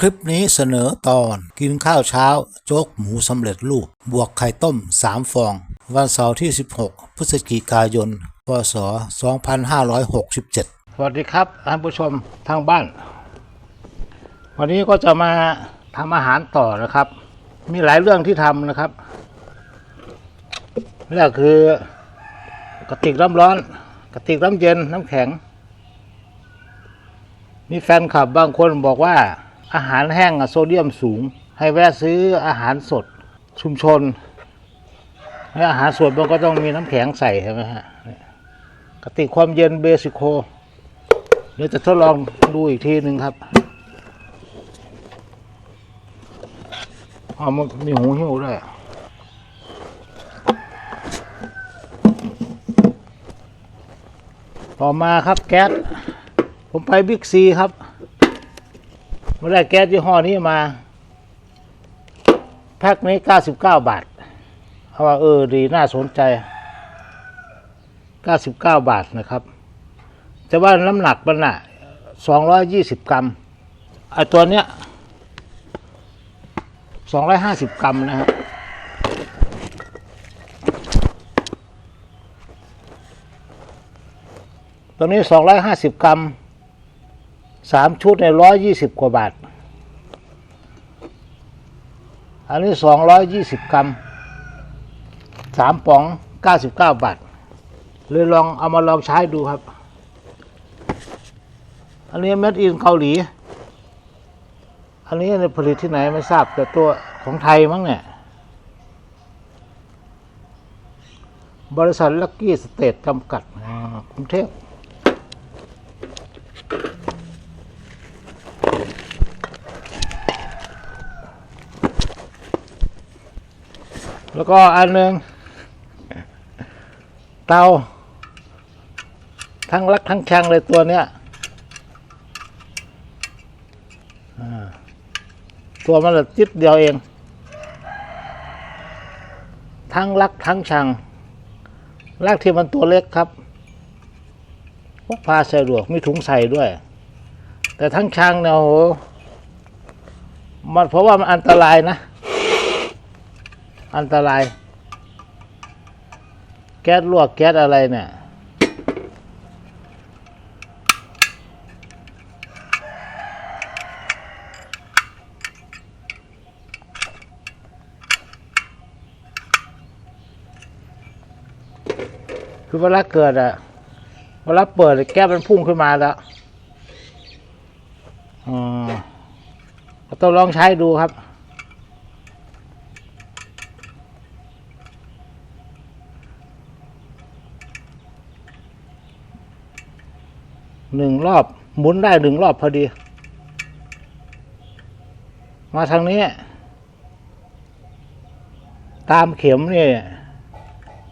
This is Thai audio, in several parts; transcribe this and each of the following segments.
คลิปนี้เสนอตอนกินข้าวเช้า โจ๊กหมูสำเร็จรูป บวกไข่ต้ม 3 ฟอง วันเสาร์ที่ 16 พฤศจิกายน พศ 2567 สวัสดีครับท่านผู้ชมทางบ้าน วันนี้ก็จะมาทำอาหารต่อนะครับ มีหลายเรื่องที่ทำนะครับแรกคือกระติกน้ำร้อน กระติกน้ำเย็นน้ำแข็ง มีแฟนคลับบางคนบอกว่า อาหารแห้งโซเดียมสูง ให้แวะซื้ออาหารสดชุมชนและอาหารสดมันก็ต้องมีน้ำแข็งใส่ใช่ไหมฮะกติกความเย็นเบสิโคเดี๋ยวจะทดลองดูอีกทีหนึ่งครับอ๋อมันมีหูหิ้วด้วยต่อมาครับแก๊สผมไปบิ๊กซีครับ เมื่อได้แก๊สยี่ห้อนี้มา แพ็คนี้99บาทเขาว่าเออดีน่าสนใจ99บาทนะครับ แต่ว่าน้ำหนักมันอะ220กรัมไอตัวเนี้ย250กรัมนะฮะตัวนี้250กรัม สามชุดในร้อยยี่สิบกว่าบาท อันนี้220กรัมสามป๋อง99บเก้าบาท เลยลองเอามาลองใช้ดูครับ อันนี้เม็ดอินเกาหลี อันนี้ผลิตที่ไหนไม่ทราบแต่ตัวของไทยมั้งเนี่ยบริษัทลักกี้สเตทจำกัดกรุงเทพ แล้วก็อันหนึ่งเตา ทั้งรักทั้งแข็งเลยตัวเนี้ยตัวมันละจิดเดียวเอง ทั้งรักทั้งชังรักที่มันตัวเล็กครับพกพาสะดวกมีถุงใส่ด้วย แต่ทั้งชังเนี่ยโหมันเพราะว่ามันอันตรายนะ อันตราย แก๊สลวกแก๊สอะไรเนี่ย คือเวลาเกิดอะเวลาเปิดแก๊สมันพุ่งขึ้นมาแล้ว อ๋อต้องลองใช้ดูครับ หนึ่งรอบ หมุนได้หนึ่งรอบพอดี มาทางนี้ ตามเข็มนี่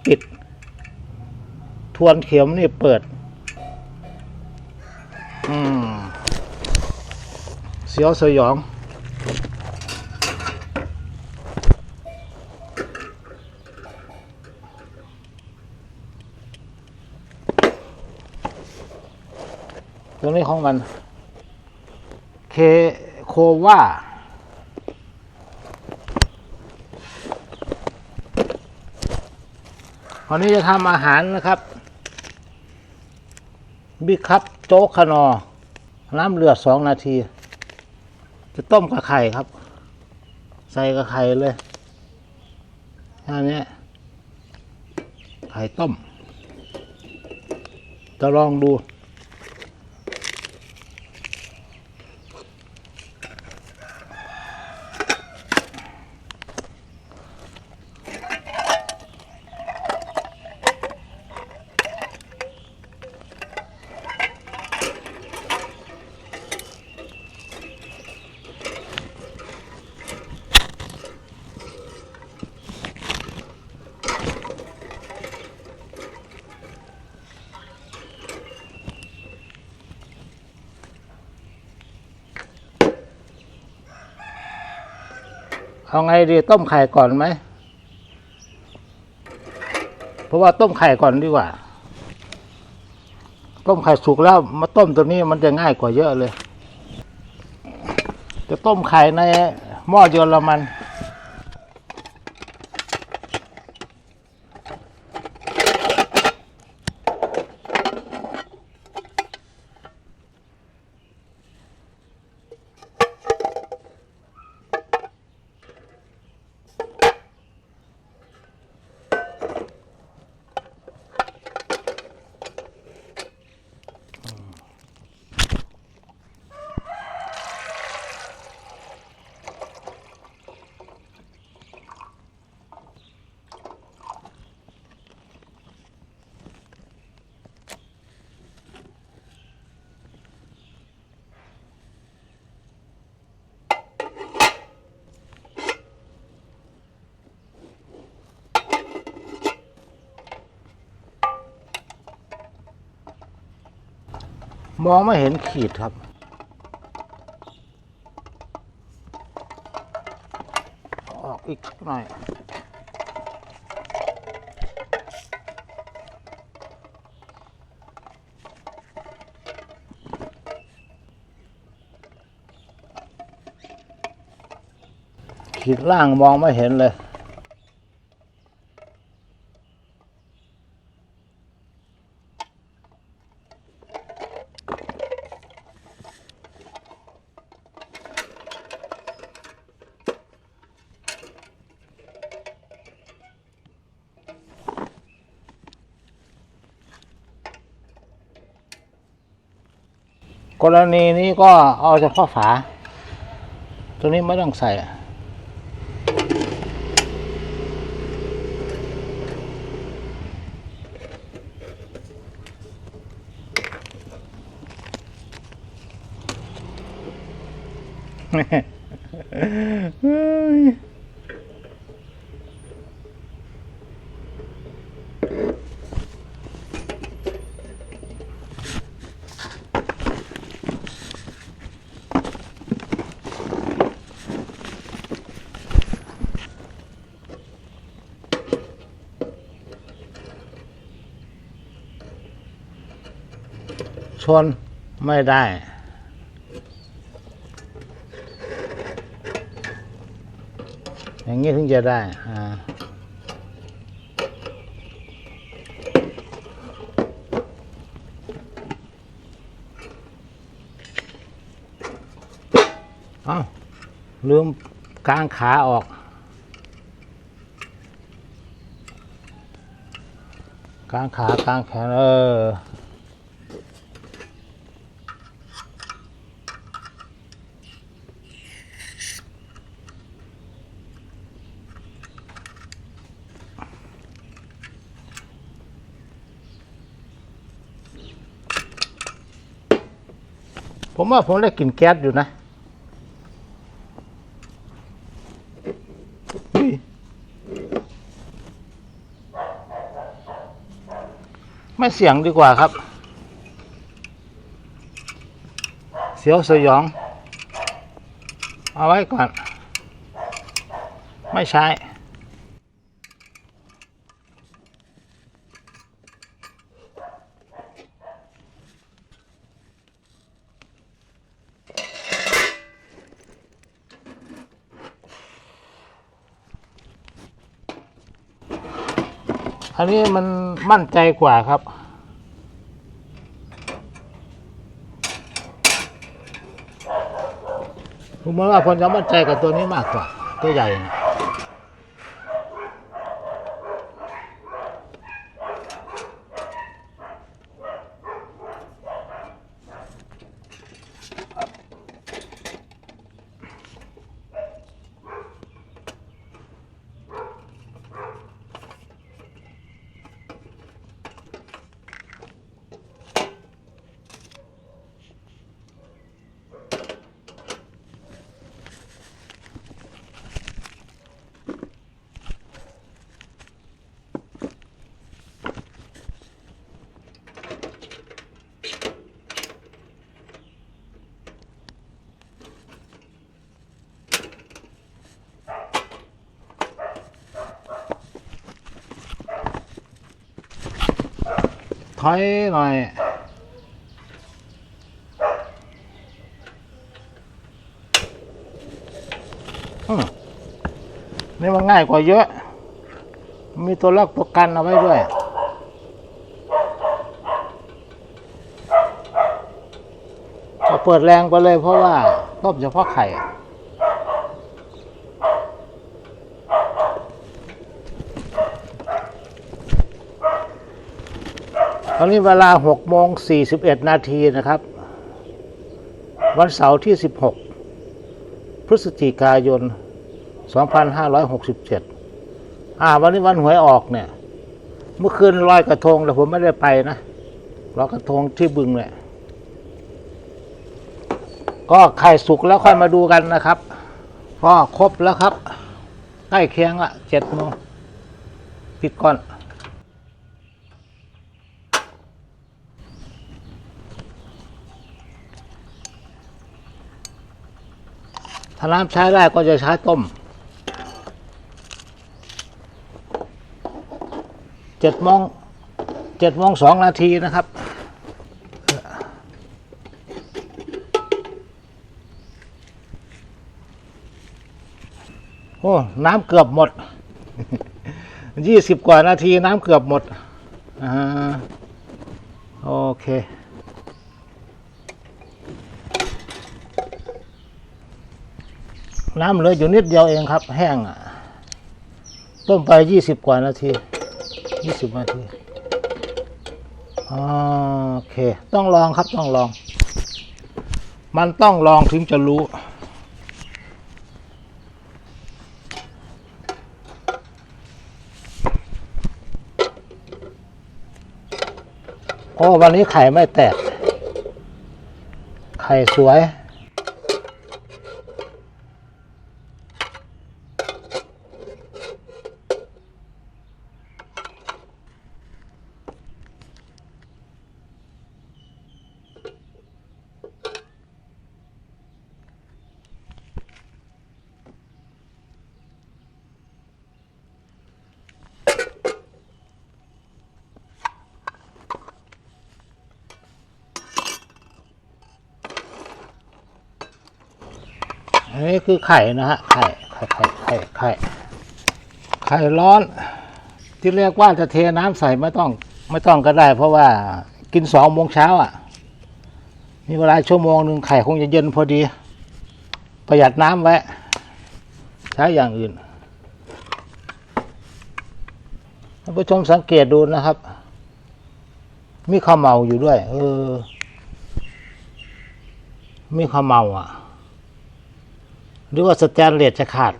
ปิด ทวนเข็มนี่เปิด อืม เสียวสยอง ตรงนี้ของมัน เคโควาวันนี้จะทำอาหารนะครับ บิ๊กครับโจ๊กขนอ น้ำเลือดสองนาที จะต้มกับไข่ครับ ใส่กับไข่เลยอันนี้ไข่ต้ม จะลองดู ดีต้มไข่ก่อนไหม เพราะว่าต้มไข่ก่อนดีกว่า ต้มไข่สุกแล้วมาต้มตัวนี้มันจะง่ายกว่าเยอะเลย จะต้มไข่ในหม้อเยอรมัน มองไม่เห็นขีดครับ ออกอีกหน่อย ขีดล่างมองไม่เห็นเลย กรณีนี้ก็เอาเฉพาะฝา ตัวนี้ไม่ต้องใส่ ชนไม่ได้ อย่างนี้ถึงจะได้อ่าเอ้าลืมกางขาออกกางขากางแขนเออ ผมว่าผมได้กลิ่นแก๊สอยู่นะไม่เสียงดีกว่าครับ เสียวสยอง เอาไว้ก่อน ไม่ใช้ อั นนี้มันมั่นใจกว่าครับ ผมว่าคนจะมั่นใจกับตัวนี้มากกว่า ตัวใหญ่ อยหน่อยออืมนี่มันง่ายกว่าเยอะ มีตัวล็อกตัวกันเอาไว้ด้วยก็เปิดแรงไปเลยเพราะว่าต้มเฉพาะไข่ ต อนนี้เวลา6โมง41นาทีนะครับ วันเสาร์ที่16พฤศจิกายน2567อ่า วันนี้วันหวยออกเนี่ย เมื่อคืนลอยกระทงแต่ผมไม่ได้ไปนะลอยกระทงที่บึงเนี่ยก็ไข่สุกแล้วค่อยมาดูกันนะครับก็ครบแล้วครับ ใกล้เคียงละเจ็ดโมงปิดก่อนาน้ำใช้ได้ก็จะใช้ต้มเจ็ดโมงเจ็ดโมงสองนาทีนะครับ โอ้ น้ำเกือบหมดยี่สิบกว่านาทีน้ำเกือบหมด อ่า โอเค น้ำเหลืออยู่นิดเดียวเองครับ แห้งอะ ต้มไปยี่สิบกว่านาทียี่สิบนาทีโอเค ต้องลองครับต้องลอง มันต้องลองถึงจะรู้โอ้วันนี้ไข่ไม่แตก ไข่สวย อันนี้คือไข่นะฮะ ไข่ ไข่ ไข่ ไข่ ไข่ ไข่ร้อน ที่เรียกว่าจะเทน้ำใส่ไม่ต้อง ไม่ต้องก็ได้ เพราะว่ากินสองโมงเช้าอะ มีเวลาชั่วโมงหนึ่งไข่คงจะเย็นพอดี ประหยัดน้ำไว้ ใช้อย่างอื่นท่านผู้ชมสังเกตดูนะครับ มีข้าวเมาอยู่ด้วย เออ มีข้าวเมาอะ รือว่าสแตนเลสจะขาด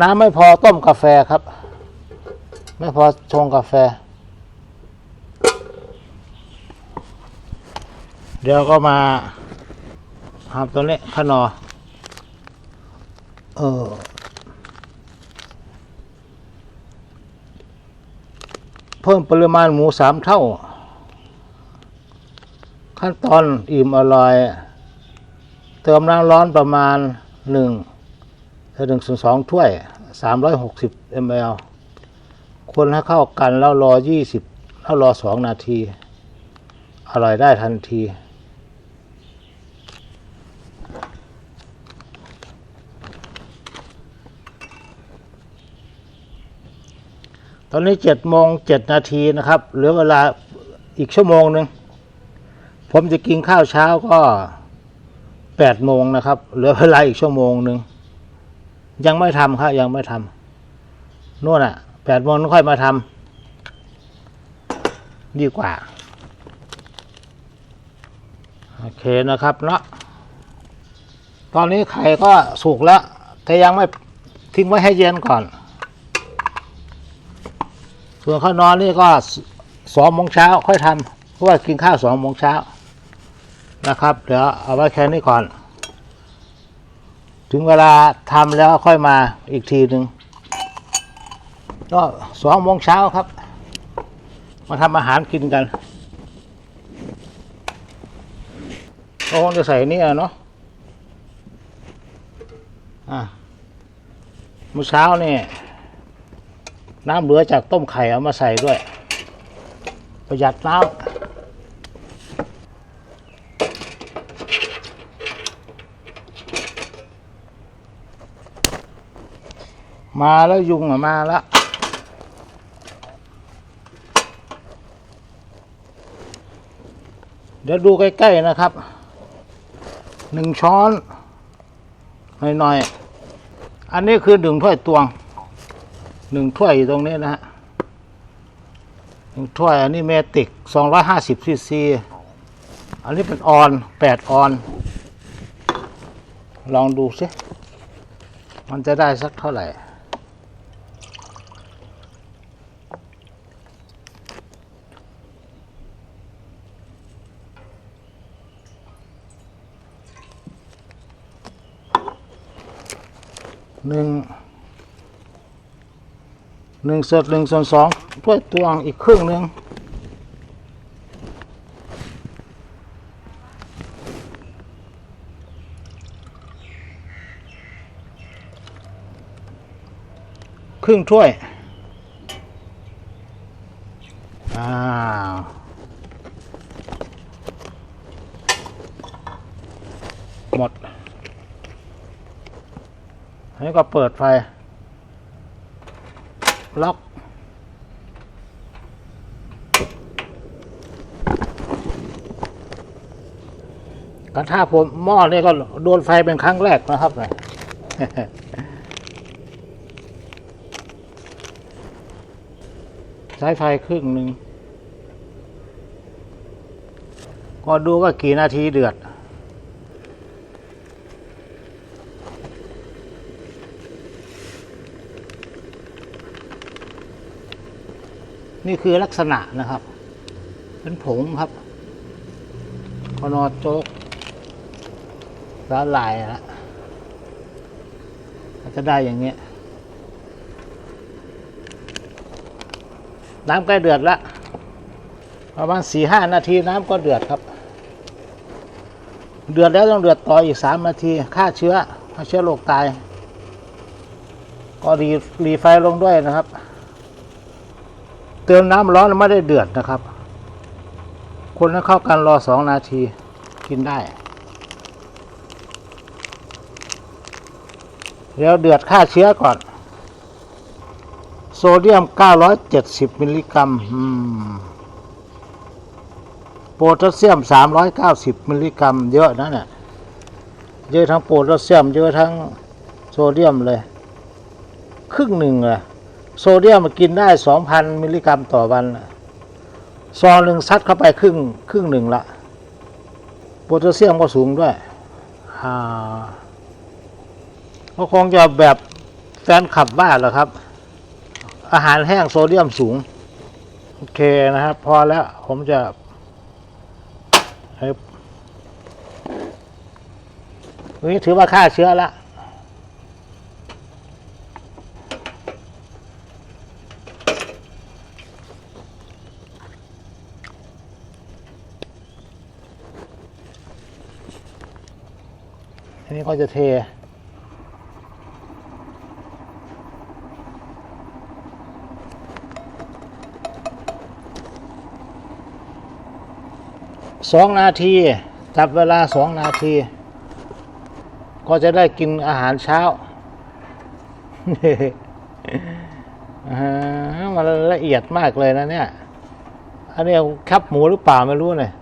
น้ำไม่พอต้มกาแฟครับ ไม่พอชงกาแฟ เดี๋ยวก็มาทำตัวนี้ขนอเออเพิ่มปริมาณหมูสามเท่า ขั้นตอนอิ่มอร่อย เติมน้ำร้อนประมาณหนึ่งถึงส่วนสองถ้วยสามร้อยหกสิบมลคนให้เข้ากันแล้วรอยี่สิบแล้วรอสองนาที อร่อยได้ทันที ตอนนี้เจ็ดโมงเจ็ดนาทีนะครับ เหลือเวลาอีกชั่วโมงหนึ่ง ผมจะกินข้าวเช้าก็ แปดโมงนะครับ เหลือเวลาอีกชั่วโมงหนึ่ง ยังไม่ทำครับยังไม่ทำนู่นอะแปดโมงค่อยมาทำดีกว่า โอเคนะครับเนาะตอนนี้ไข่ก็สุกแล้ว แต่ยังไม่ทิ้งไว้ให้เย็นก่อน ส่วนข้าวนอนนี่ก็สองโมงเช้าค่อยทำเพราะว่ากินข้าวสองโมงเช้า นะครับ เดี๋ยวเอาไว้แค่นี้ก่อน ถึงเวลาทำแล้วค่อยมาอีกทีหนึ่งก็สองโมงเช้าครับ มาทำอาหารกินกันก็คงจะใส่นี่อะเนาะอะเมื่อเช้านี่น้ำเหลือจากต้มไข่เอามาใส่ด้วย ประหยัดน้ำ มาแล้วยุงอะมาแล้วเดี๋ยวดูใกล้ๆนะครับ หนึ่งช้อนหน่อยๆ อันนี้คือหนึ่งถ้วยตวง หนึ่งถ้วยอยู่ตรงนี้นะฮะหนึ่งถ้วยอันนี้เมติกสองร้อยห้าสิบซีซี อันนี้เป็นออนแปดออน ลองดูสิ มันจะได้สักเท่าไหร่ หนึ่งหนึ่งส่วนหนึ่งส่วนสองถ้วยตวงอีกครึ่งหนึ่งครึ่งถ้วยอ้าหมด อันนี้ก็เปิดไฟ ล็อกกระทะผมหม้อนี่ก็โดนไฟเป็นครั้งแรกนะครับเนี่ยใช้ไฟครึ่งหนึ่ง ก็ดูว่ากี่นาทีเดือด นี่คือลักษณะนะครับ เป็นผงครับพอนอโจ๊กสาลายนะจะได้อย่างเงี้ย น้ำใกล้เดือดละประมาณสี่ห้านาทีน้ำก็เดือดครับ เดือดแล้วต้องเดือดต่ออีกสามนาทีฆ่าเชื้อฆ่าเชื้อโรคตาย ก็รีรีไฟลงด้วยนะครับ เติมน้ำร้อนไม่ได้เดือดนะครับ คนให้เข้ากันรอสองนาทีกินได้เดี๋ยวเดือดฆ่าเชื้อก่อน โซเดียม 970 มิลลิกรัมอืมโพแทสเซียม 390 มิลลิกรัม เยอะนะเนี่ยเยอะทั้งโพแทสเซียม เยอะทั้งโซเดียมเลย ครึ่งหนึ่งเลย โซเดียมมันกินได้ 2,000 มิลลิกรัมต่อวันซองหนึ่งซัดเข้าไปครึ่งครึ่งหนึ่งละโพแทสเซียมก็สูงด้วยอ่าก็คงจะแบบแฟนขับบ้านเหรอครับ อาหารแห้งโซเดียมสูง โอเคนะครับ พอแล้วผมจะให้นี่ถือว่าฆ่าเชื้อละ นี้ก็จะเท สองนาที จับเวลาสองนาที ก็จะได้กินอาหารเช้าอ่ามันละเอียดมากเลยนะเนี่ย อันนี้แคบหมูหรือเปล่าไม่รู้เนี่ย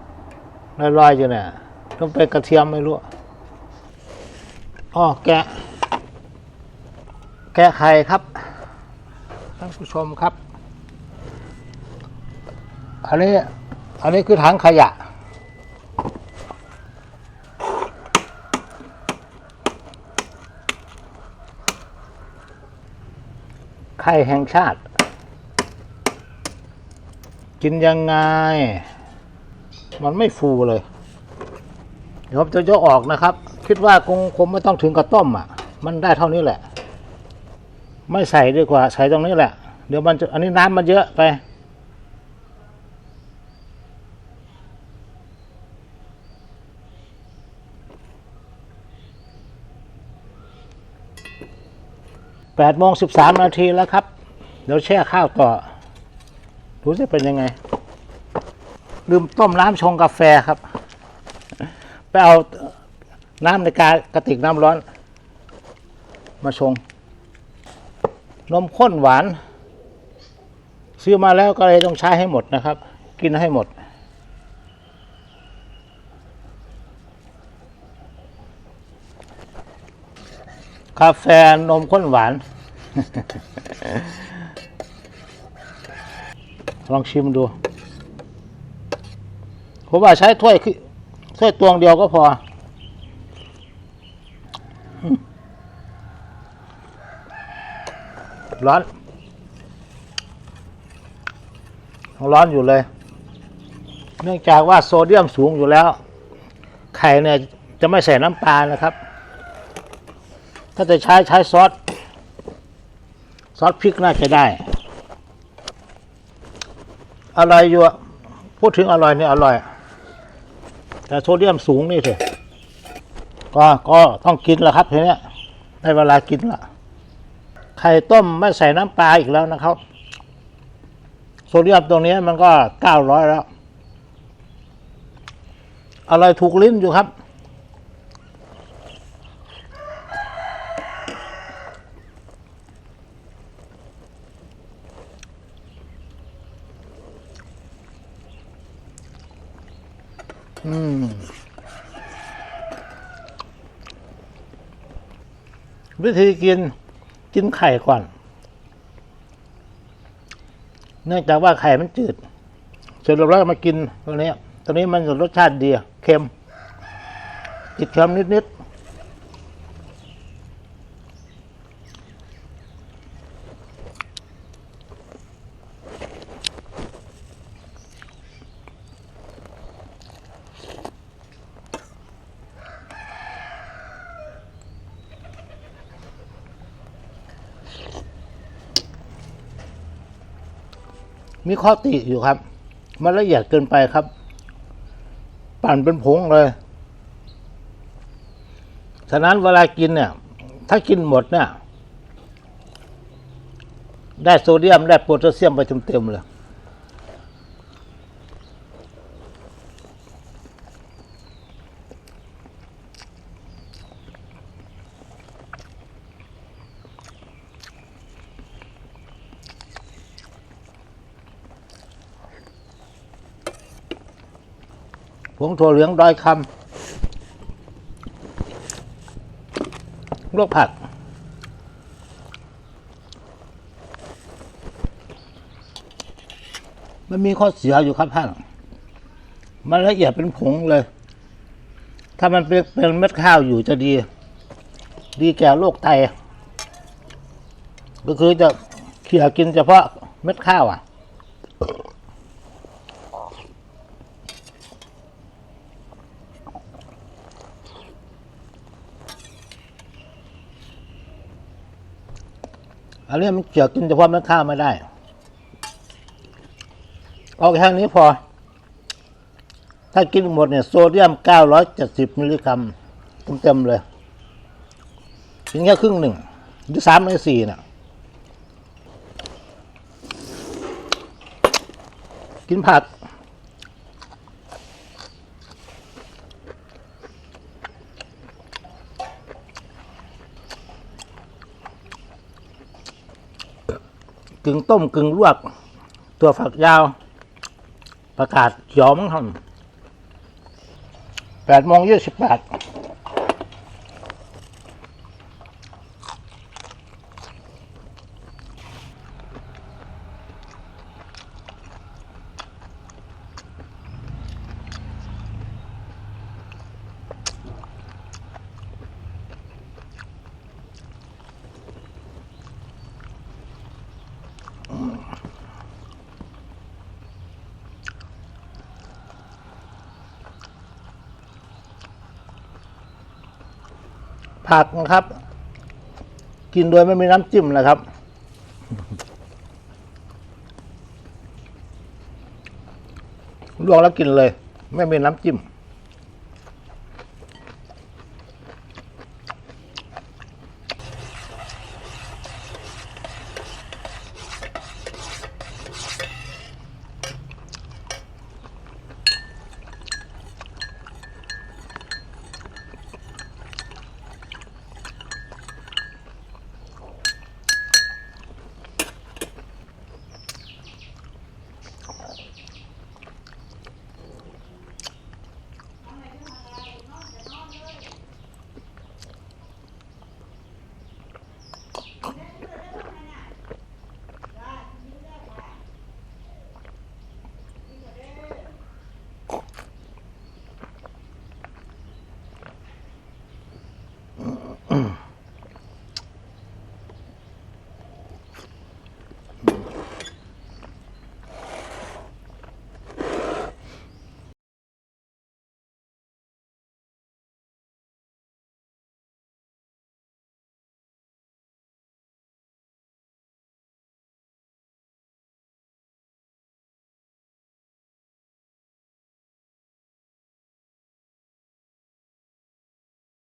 ลอยๆอยู่เนี่ยต้องเป็นกระเทียมไม่รู้ อ๋อแกะ แกะไข่ครับท่านผู้ชมครับ อันนี้ อันนี้คือถังขยะ ไข่แห่งชาติ กินยังไง มันไม่ฟูเลย เดี๋ยวผมจะยกออกนะครับ คิดว่าคงคงไม่ต้องถึงกับต้มอะ มันได้เท่านี้แหละ ไม่ใส่ดีกว่า ใส่ตรงนี้แหละ เดี๋ยวมันจะอันนี้น้ำมันเยอะไป แปดโมงสิบสามนาทีแล้วครับ เดี๋ยวแช่ข้าวต่อ ดูจะเป็นยังไง ลืมต้มน้ำชงกาแฟครับ ไปเอา น้ำในกากระติกน้ำร้อน มาชง นมข้นหวาน ซื้อมาแล้วก็เลยต้องใช้ให้หมดนะครับ กินให้หมด กาแฟนมข้นหวาน ลองชิมดูผมว่าใช้ถ้วยคือถ้วยตวงเดียวก็พอ ร้อนร้อนอยู่เลย เนื่องจากว่าโซเดียมสูงอยู่แล้ว ไข่เนี่ยจะไม่ใส่น้ำปลานะครับ ถ้าจะใช้ใช้ซอส ซอสพริกน่าจะได้ อร่อยอยู่ พูดถึงอร่อยเนี่ยอร่อย แต่โซเดียมสูงนี่เถอะ ก็ก็ต้องกินแล้วครับทีนี้ได้เวลากินละไข่ต้มไม่ใส่น้ำปลาอีกแล้วนะครับ โซเดียมตรงนี้มันก็เก้าร้อยแล้วอร่อยถูกลิ้นอยู่ครับ วิธีกินกินไข่ก่อน เนื่องจากว่าไข่มันจืดเสร็จแล้วเรกมากินตัวนี้ตัวนี้มันรสชาติดีเค็มติดเค็มนิด มีข้อติอยู่ครับ มันละเอียดเกินไปครับ ปั่นเป็นผงเลย ฉะนั้นเวลากินเนี่ย ถ้ากินหมดเนี่ย ได้โซเดียม ได้โพแทสเซียมไปเต็มๆเลย ถั่วเหลืองดอยคำลวกผัก มันมีข้อเสียอยู่ครับท่านมันละเอียดเป็นผงเลย ถ้ามันเป็นเป็นเม็ดข้าวอยู่จะดี ดีแก่โรคไต ก็คือจะเขี่ยกินเฉพาะเม็ดข้าวอะ อันนี้มันเกี่ยวกินเฉพาะเม็ดข้าวไม่ได้ เอาแค่นี้พอ ถ้ากินหมดเนี่ยโซเดียม 970 มิลลิกรัมเต็มๆเลยกินแค่ครึ่งหนึ่งหรือสามในสี่น่ะ กินผัก กึ่งต้มกึ่งลวก ตัวฝักยาว ประกาศยอมั้งครับแปดโมงยี่สิบแปด ผักนะครับ กินโดยไม่มีน้ำจิ้มนะครับ ลวกแล้วกินเลย ไม่มีน้ำจิ้ม